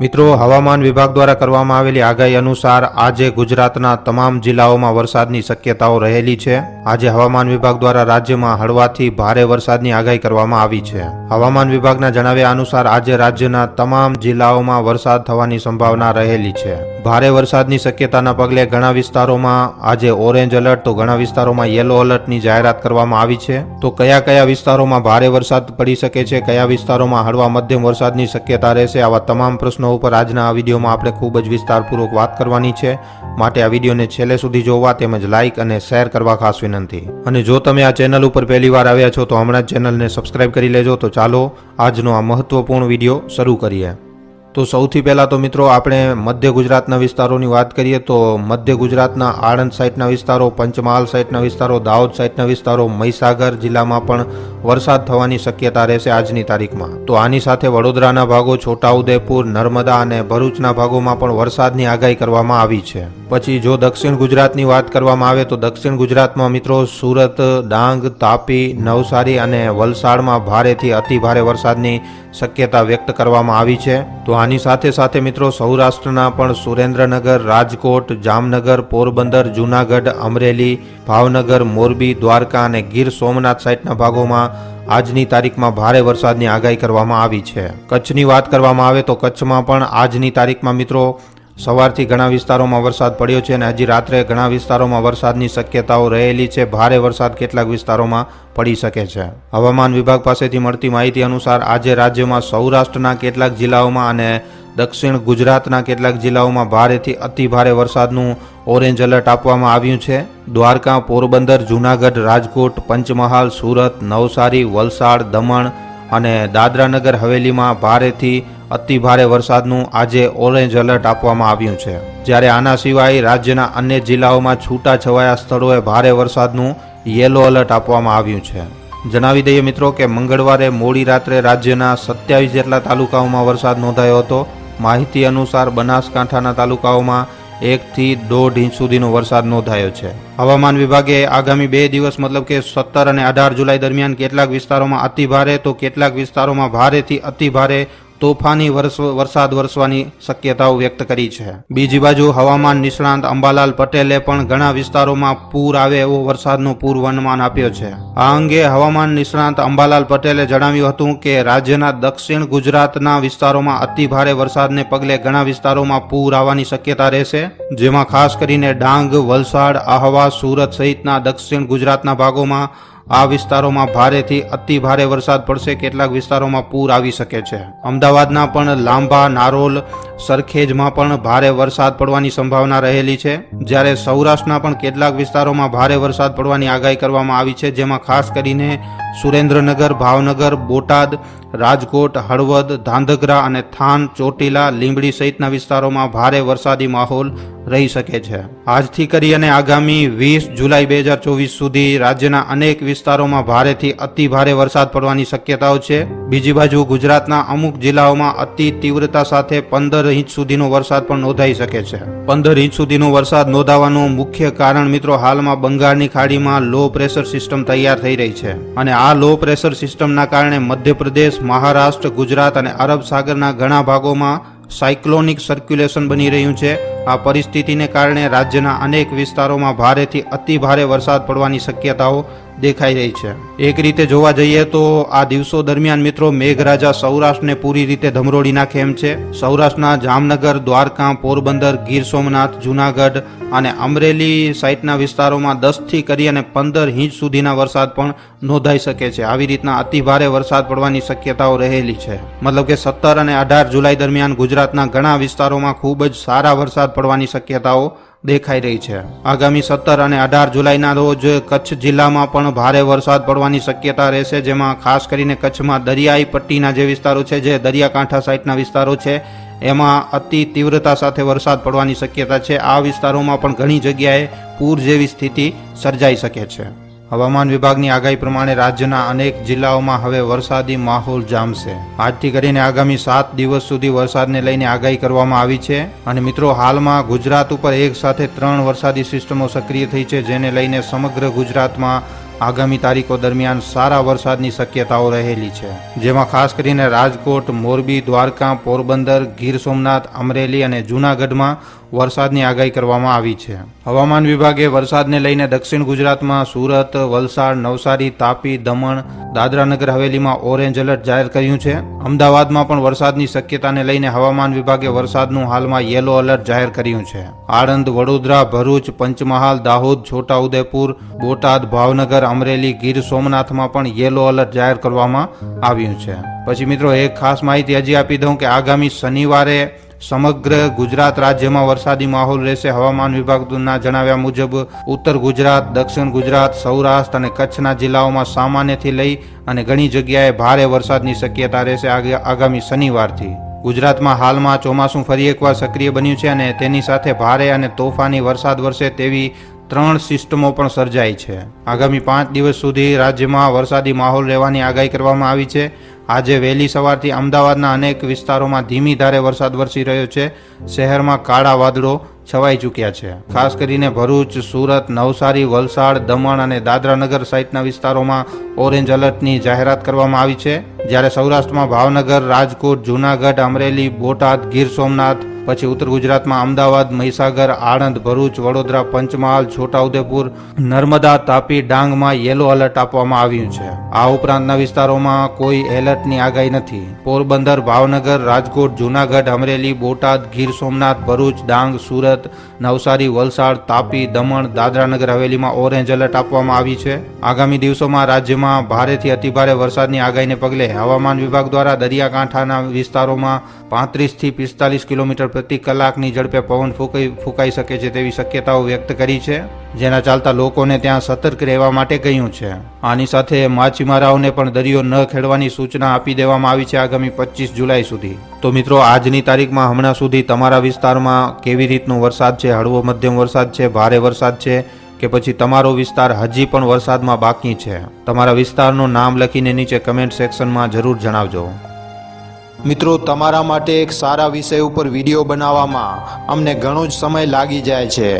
મિત્રો, હવામાન વિભાગ દ્વારા કરવામાં આવેલી આગાહી અનુસાર આજે ગુજરાતના તમામ જિલ્લાઓમાં વરસાદની શક્યતાઓ રહેલી છે. આજે હવામાન વિભાગ દ્વારા રાજ્યમાં હળવાથી ભારે વરસાદની આગાહી કરવામાં આવી છે. હવામાન વિભાગના જણાવ્યા અનુસાર આજે રાજ્યના તમામ જિલ્લાઓમાં વરસાદ થવાની સંભાવના રહેલી છે. ભારે વરસાદની શક્યતાના પગલે ઘણા વિસ્તારોમાં આજે ઓરેન્જ એલર્ટ, તો ઘણા વિસ્તારોમાં યેલો એલર્ટની જાહેરાત કરવામાં આવી છે. તો કયા કયા વિસ્તારોમાં ભારે વરસાદ પડી શકે છે, કયા વિસ્તારોમાં હળવા મધ્યમ વરસાદની શક્યતા રહેશે, આવા તમામ પ્રશ્નો ઉપર આજના આ વિડીયોમાં આપણે ખૂબ જ વિસ્તારપૂર્વક વાત કરવાની છે. માટે આ વિડીયોને છેલ્લે સુધી જોવા તેમજ લાઇક અને શેર કરવા ખાસ વિનંતી. અને જો તમે આ ચેનલ ઉપર પહેલી વાર આવ્યા છો તો હમણાં જ ચેનલને સબસ્ક્રાઇબ કરી લેજો. તો ચાલો આજનો આ મહત્વપૂર્ણ વીડિયો શરૂ કરીએ. તો સૌથી પહેલાં તો મિત્રો આપણે મધ્ય ગુજરાતના વિસ્તારોની વાત કરીએ તો મધ્ય ગુજરાતના આણંદ સાઇડના વિસ્તારો, પંચમહાલ સાઇડના વિસ્તારો, દાહોદ સાઇડના વિસ્તારો, મહીસાગર જિલ્લામાં પણ વરસાદ થવાની શક્યતા રહેશે આજની તારીખમાં. તો આની સાથે વડોદરાના ભાગો, છોટાઉદેપુર, નર્મદા અને ભરૂચના ભાગોમાં પણ વરસાદની આગાહી કરવામાં આવી છે. પછી જો દક્ષિણ ગુજરાતની વાત કરવામાં આવે તો દક્ષિણ ગુજરાતમાં મિત્રો સુરત, ડાંગ, તાપી, નવસારી અને વલસાડમાં ભારેથી અતિ ભારે વરસાદની શક્યતા વ્યક્ત કરવામાં આવી છે. તો આની સાથે સાથે મિત્રો સૌરાષ્ટ્રના પણ સુરેન્દ્રનગર, રાજકોટ, જામનગર, પોરબંદર, જૂનાગઢ, અમરેલી, ભાવનગર, મોરબી, દ્વારકા અને ગીર સોમનાથ સાઇડના ભાગોમાં આજની તારીખમાં ભારે વરસાદની આગાહી કરવામાં આવી છે. કચ્છની વાત કરવામાં આવે તો કચ્છમાં પણ આજની તારીખમાં મિત્રો સવારથી ઘણા વિસ્તારોમાં વરસાદ પડ્યો છે અને હજી રાત્રે ઘણા વિસ્તારોમાં વરસાદની શક્યતાઓ રહેલી છે. ભારે વરસાદ કેટલાક વિસ્તારોમાં પડી શકે છે. હવામાન વિભાગ પાસેથી મળતી માહિતી અનુસાર આજે રાજ્યમાં સૌરાષ્ટ્રના કેટલાક જિલ્લાઓમાં અને દક્ષિણ ગુજરાતના કેટલાક જિલ્લાઓમાં ભારેથી અતિ ભારે વરસાદનું ઓરેન્જ એલર્ટ આપવામાં આવ્યું છે. દ્વારકા, પોરબંદર, જૂનાગઢ, રાજકોટ, પંચમહાલ, સુરત, નવસારી, વલસાડ, દમણ અને દાદરાનગર હવેલીમાં ભારેથી અતિ ભારે વરસાદનું આજે ઓરેન્જ એલર્ટ આપવામાં આવ્યું છે. જ્યારે આના સિવાય રાજ્યના અન્ય જિલ્લાઓમાં છૂટા છવાયા સ્થળોએ ભારે વરસાદનું યેલો એલર્ટ આપવામાં આવ્યું છે. જણાવી દઈએ મિત્રો કે મંગળવારે મોડી રાત્રે રાજ્યના સત્યાવીસ જેટલા તાલુકાઓમાં વરસાદ નોંધાયો હતો. માહિતી અનુસાર બનાસકાંઠાના તાલુકાઓમાં એકથી દોઢ ઇંચ સુધીનો વરસાદ નોંધાયો છે. હવામાન વિભાગે આગામી બે દિવસ મતલબ કે સત્તર અને અઢાર જુલાઈ દરમિયાન કેટલાક વિસ્તારોમાં અતિ ભારે તો કેટલાક વિસ્તારોમાં ભારેથી અતિ ભારે તોફાની વરસ વરસાદ વરસવાની શક્યતાઓ વ્યક્ત કરી છે. બીજી બાજુ હવામાન નિષ્ણાંત અંબાલાલ પટેલે પણ ઘણા વિસ્તારોમાં પૂર આવે એવો વરસાદનો પૂર્વાનુમાન આપ્યો છે. આ અંગે હવામાન નિષ્ણાંત અંબાલાલ પટેલે જણાવ્યું હતું કે રાજ્યના દક્ષિણ ગુજરાતના વિસ્તારોમાં અતિભારે વરસાદને પગલે ઘણા વિસ્તારોમાં પૂર આવવાની શક્યતા રહેશે, જેમાં ખાસ કરીને ડાંગ, વલસાડ, આહવા, સુરત સહિતના દક્ષિણ ગુજરાતના ભાગોમાં આ વિસ્તારોમાં ભારેથી અતિ ભારે વરસાદ પડશે. કેટલાક વિસ્તારોમાં પૂર આવી શકે છે. અમદાવાદના પણ લાંબા, નારોલ, સરખેજમાં પણ ભારે વરસાદ પડવાની સંભાવના રહેલી છે. જ્યારે સૌરાષ્ટ્રના પણ કેટલાક વિસ્તારોમાં ભારે વરસાદ પડવાની આગાહી કરવામાં આવી છે, જેમાં ખાસ કરીને સુરેન્દ્રનગર, ભાવનગર, બોટાદ, રાજકોટ, હળવદ, ધાંધગ્રા અને થાન, ચોટીલા, લીંબડી સહિતના વિસ્તારોમાં ભારે વરસાદી માહોલ રહી શકે છે. આજથી કરી અને આગામી વીસ જુલાઈ બે હજાર ચોવીસ સુધી રાજ્યના અનેક વિસ્તારોમાં ભારેથી અતિ ભારે વરસાદ પડવાની શક્યતાઓ છે. બીજી બાજુ ગુજરાતના અમુક જિલ્લાઓમાં અતિ તીવ્રતા સાથે પંદર ઇંચ સુધીનો વરસાદ પણ નોંધાઈ શકે છે. પંદર ઇંચ સુધીનો વરસાદ નોંધાવાનું મુખ્ય કારણ મિત્રો હાલમાં બંગાળની ખાડીમાં લો પ્રેશર સિસ્ટમ તૈયાર થઈ રહી છે. અને આ લો પ્રેશર સિસ્ટમના કારણે મધ્યપ્રદેશ, મહારાષ્ટ્ર, ગુજરાત અને અરબ સાગરના ઘણા ભાગોમાં સાયક્લોનિક સર્ક્યુલેશન બની રહ્યું છે. આ પરિસ્થિતિને કારણે રાજ્યના અનેક વિસ્તારોમાં ભારેથી અતિ ભારે વરસાદ પડવાની શક્યતાઓ દેખાઈ રહી છે. એક રીતે જોવા જઈએ તો આ દિવસો દરમિયાન મિત્રો મેઘરાજા સૌરાષ્ટ્રને પૂરી રીતે ધમરોડી નાખે એમ છે. સૌરાષ્ટ્રના જામનગર, દ્વારકા, પોરબંદર, ગીર સોમનાથ, જુનાગઢ અને અમરેલી સાઇટના વિસ્તારોમાં દસથી કરી અને પંદર ઇંચ સુધીના વરસાદ પણ નોંધાઈ શકે છે. આવી રીતના અતિ ભારે વરસાદ પડવાની શક્યતાઓ રહેલી છે. મતલબ કે સત્તર અને અઢાર જુલાઈ દરમિયાન ગુજરાતના ઘણા વિસ્તારોમાં ખૂબ જ સારા વરસાદ પડવાની શક્યતાઓ દેખાઈ રહી છે. આગામી સત્તર અને અઢાર જુલાઈના રોજ કચ્છ જિલ્લામાં પણ ભારે વરસાદ પડવાની શક્યતા રહેશે, જેમાં ખાસ કરીને કચ્છમાં દરિયાઈ પટ્ટીના જે વિસ્તારો છે, જે દરિયાકાંઠા સાઇડના વિસ્તારો છે, એમાં અતિ તીવ્રતા સાથે વરસાદ પડવાની શક્યતા છે. આ વિસ્તારોમાં પણ ઘણી જગ્યાએ પૂર જેવી સ્થિતિ સર્જાઈ શકે છે. હવામાન વિભાગની આગાહી પ્રમાણે રાજ્યના અનેક જિલ્લાઓમાં હવે વરસાદી માહોલ જામશે. આજથી કરીને આગામી સાત દિવસ સુધી વરસાદને લઈને આગાહી કરવામાં આવી છે અને મિત્રો, હાલમાં ગુજરાત ઉપર એક સાથે ત્રણ વરસાદી સિસ્ટમો સક્રિય થઈ છે, જેને લઈને સમગ્ર ગુજરાતમાં આગામી તારીખો દરમિયાન સારા વરસાદની શક્યતાઓ રહેલી છે. જેમાં ખાસ કરીને રાજકોટ, મોરબી, દ્વારકા, પોરબંદર, ગીર સોમનાથ, અમરેલી અને જૂનાગઢમાં વરસાદની આગાહી કરવામાં આવી છે. હવામાન વિભાગે વરસાદને લઈને દક્ષિણ ગુજરાતમાં સુરત, વલસાડ, નવસારી, તાપી, દમણ, દાદરાનગર, હવેલીમાં ઓરેન્જ એલર્ટ જાહેર કર્યું છે. અમદાવાદમાં પણ વરસાદની શક્યતાને લઈને હવામાન વિભાગે વરસાદનું હાલમાં યેલો એલર્ટ જાહેર કર્યું છે. આણંદ, વડોદરા, ભરૂચ, પંચમહાલ, દાહોદ, છોટાઉદેપુર, બોટાદ, ભાવનગર, અમરેલી, ગીર સોમનાથમાં પણ યેલો એલર્ટ જાહેર કરવામાં આવ્યું છે. પછી મિત્રો, એક ખાસ માહિતી હજી આપી દઉં કે આગામી શનિવારે સમગ્ર ગુજરાત રાજ્યમાં વરસાદી માહોલ રહેશે. હવામાન વિભાગના જણાવ્યા મુજબ, ઉત્તર ગુજરાત, દક્ષિણ ગુજરાત, સૌરાષ્ટ્ર અને કચ્છના જિલ્લાઓમાં સામાન્યથી લઈ અને ઘણી જગ્યાએ ભારે વરસાદની શક્યતા રહેશે આગામી શનિવારથી. ગુજરાતમાં હાલમાં ચોમાસું ફરી એકવાર સક્રિય બન્યું છે અને તેની સાથે ભારે અને તોફાની વરસાદ વરસે તેવી ત્રણ સિસ્ટમો પણ સર્જાઈ છે. આગામી પાંચ દિવસ સુધી રાજ્યમાં વરસાદી માહોલ રહેવાની આગાહી કરવામાં આવી છે. આજે વહેલી સવારથી અમદાવાદના અનેક વિસ્તારોમાં ધીમી ધારે વરસાદ વરસી રહ્યો છે. શહેરમાં કાળા વાદળો છવાઈ ચૂક્યા છે. ખાસ કરીને ભરૂચ, સુરત, નવસારી, વલસાડ, દમણ અને દાદરાનગર સહિતના વિસ્તારોમાં ઓરેન્જ એલર્ટની જાહેરાત કરવામાં આવી છે. જ્યારે સૌરાષ્ટ્રમાં ભાવનગર, રાજકોટ, જૂનાગઢ, અમરેલી, બોટાદ, ગીર સોમનાથ, પછી ઉત્તર ગુજરાતમાં અમદાવાદ, મહીસાગર, આણંદ, ભરૂચ, વડોદરા, પંચમહાલ, છોટાઉદેપુર, નર્મદા, તાપી, ડાંગમાં યેલો એલર્ટ આપવામાં આવ્યું છે. આ ઉપરાંતના વિસ્તારોમાં કોઈ એલર્ટની આગાહી નથી. પોરબંદર, ભાવનગર, રાજકોટ, જૂનાગઢ, અમરેલી, બોટાદ, ગીર સોમનાથ, ભરૂચ, ડાંગ, સુરત, નવસારી, વલસાડ, તાપી, દમણ, દાદરાનગર હવેલીમાં ઓરેન્જ એલર્ટ આપવામાં આવી છે. આગામી દિવસોમાં રાજ્યમાં ભારેથી અતિભારે વરસાદની આગાહીને પગલે હવામાન વિભાગ દ્વારા દરિયાકાંઠાના વિસ્તારોમાં પાંત્રીસથી પિસ્તાલીસ કિલોમીટર પ્રતિ કલાકની ઝડપે પવન ફૂંકાઈ ફૂંકાઈ શકે છે તેવી શક્યતાઓ વ્યક્ત કરી છે. જેના ચાલતા લોકોને ત્યાં સતર્ક રહેવા માટે કહ્યું છે. આની સાથે માછીમારાઓને પણ દરિયો ન ખેડવાની સૂચના આપી દેવામાં આવી છે આગામી પચીસ જુલાઈ સુધી. તો મિત્રો, આજની તારીખમાં હમણાં સુધી તમારા વિસ્તારમાં કેવી રીતનો વરસાદ છે? હળવો મધ્યમ વરસાદ છે? ભારે વરસાદ છે? કે પછી તમારો વિસ્તાર હજી પણ વરસાદમાં બાકી છે. તમારા વિસ્તારનું નામ લખીને નીચે કમેન્ટ સેક્શનમાં જરૂર જણાવજો. મિત્રો, તમારા માટે એક સારા વિષય ઉપર વીડિયો બનાવવામાં અમને ઘણો જ સમય લાગી જાય છે.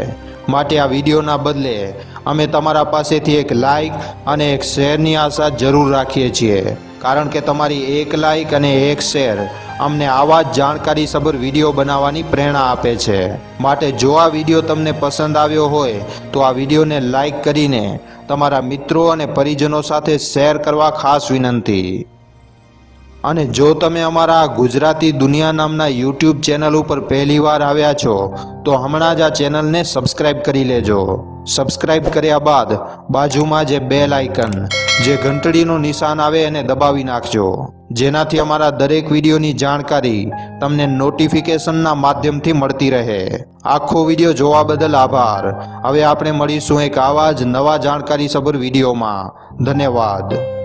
માટે આ વિડીયોના બદલે અમે તમારા પાસેથી એક લાઇક અને એક શેરની આશા જરૂર રાખીએ છીએ. કારણ કે તમારી એક લાઇક અને એક શેર અમને આવા જ જાણકારીસભર વીડિયો બનાવવાની પ્રેરણા આપે છે. માટે જો આ વીડિયો તમને પસંદ આવ્યો હોય, તો આ વિડીયોને લાઈક કરીને તમારા મિત્રો અને પરિજનો સાથે શેર કરવા ખાસ વિનંતી. અને જો તમે અમારા ગુજરાતી દુનિયા નામના યુટ્યુબ ચેનલ ઉપર પહેલીવાર આવ્યા છો, તો હમણાં જ આ ચેનલને સબસ્ક્રાઈબ કરી લેજો. સબસ્ક્રાઇબ કર્યા બાદ બાજુમાં જે બેલ આઇકન, જે ઘંટડીનું નિશાન આવે એને દબાવી નાખજો. જેનાથી અમારા દરેક વિડીયોની જાણકારી તમને નોટિફિકેશનના માધ્યમથી મળતી રહે. આખો વીડિયો જોવા બદલ આભાર. હવે આપણે મળીશું એક આવા જ નવા જાણકારી સભર વિડીયોમાં. ધન્યવાદ.